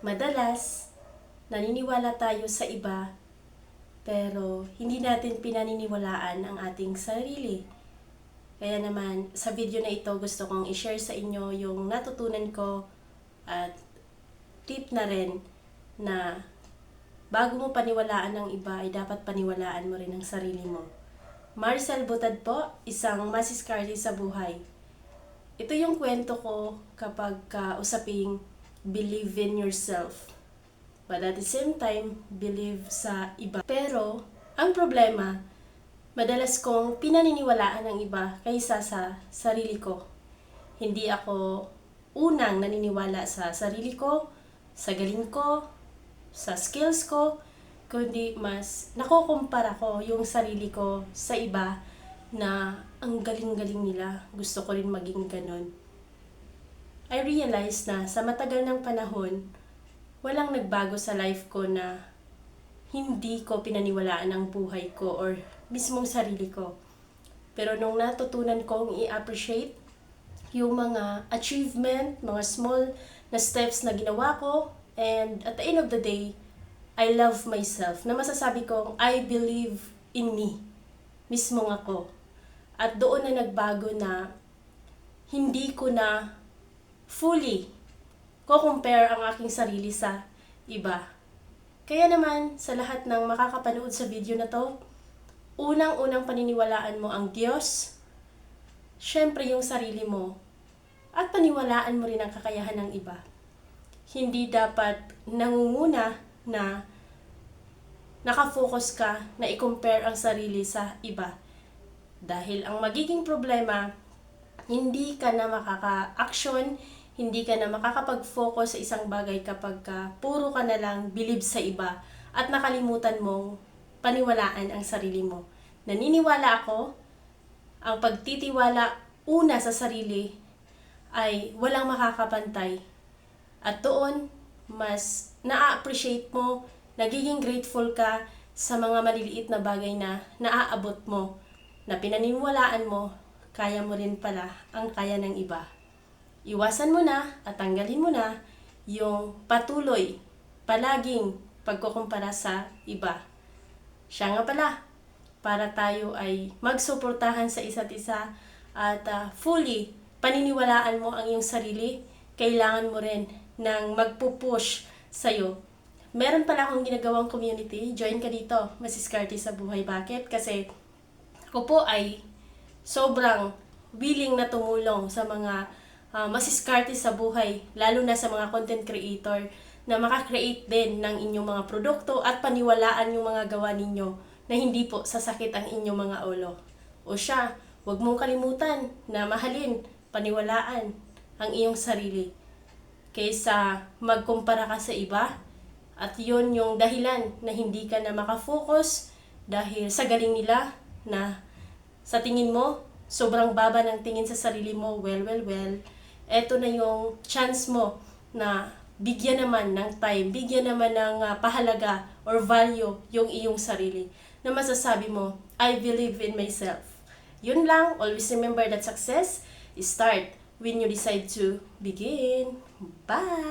Madalas, naniniwala tayo sa iba, pero hindi natin pinaniniwalaan ang ating sarili. Kaya naman, sa video na ito, gusto kong i-share sa inyo yung natutunan ko at tip na rin na bago mo paniwalaan ng iba, ay dapat paniwalaan mo rin ang sarili mo. Marcel Butad po, isang masiskarte sa buhay. Ito yung kwento ko kapag ka usaping believe in yourself. But at the same time, believe sa iba. Pero, ang problema, madalas kong pinaniniwalaan ng iba kaysa sa sarili ko. Hindi ako unang naniniwala sa sarili ko, sa galing ko, sa skills ko, kundi mas nakukumpara ko yung sarili ko sa iba na ang galing-galing nila. Gusto ko rin maging ganun. I realized na sa matagal ng panahon, walang nagbago sa life ko na hindi ko pinaniwalaan ang buhay ko or mismong sarili ko. Pero nung natutunan kong i-appreciate yung mga achievement, mga small na steps na ginawa ko, and at the end of the day, I love myself. Na masasabi kong, I believe in me. Mismong ako. At doon na nagbago na hindi ko na fully ko compare ang aking sarili sa iba. Kaya naman, sa lahat ng makakapanood sa video na to, unang-unang paniniwalaan mo ang Diyos, syempre yung sarili mo, at paniwalaan mo rin ang kakayahan ng iba. Hindi dapat nangunguna na nakafocus ka na i-compare ang sarili sa iba. Dahil ang magiging problema, hindi ka na makaka-action, hindi ka na makakapag-focus sa isang bagay kapag ka puro ka na lang believe sa iba at nakalimutan mong paniwalaan ang sarili mo. Naniniwala ako, ang pagtitiwala una sa sarili ay walang makakapantay. At doon, mas na-appreciate mo, nagiging grateful ka sa mga maliliit na bagay na naaabot mo, na pinaniniwalaan mo, kaya mo rin pala ang kaya ng iba. Iwasan mo na at tanggalin mo na yung patuloy, palaging pagkukumpara sa iba. Siya nga pala, para tayo ay magsuportahan sa isa't isa at ah, fully paniniwalaan mo ang iyong sarili, kailangan mo rin ng magpupush sa'yo. Meron pala akong ginagawang community, join ka dito, masiskarte sa buhay. Bakit? Kasi ako po ay sobrang willing na tumulong sa mga ah, masiskarte sa buhay, lalo na sa mga content creator na makakreate din ng inyong mga produkto at paniwalaan yung mga gawa ninyo na hindi po sasakit ang inyong mga ulo. O siya, huwag mong kalimutan na mahalin, paniwalaan ang iyong sarili kaysa magkumpara ka sa iba at yon yung dahilan na hindi ka na makafocus dahil sa galing nila na sa tingin mo, sobrang baba ng tingin sa sarili mo, well, well, well, eto na yung chance mo na bigyan naman ng time, bigyan naman ng ah, pahalaga or value yung iyong sarili. Na masasabi mo, I believe in myself. Yun lang, always remember that success start when you decide to begin. Bye!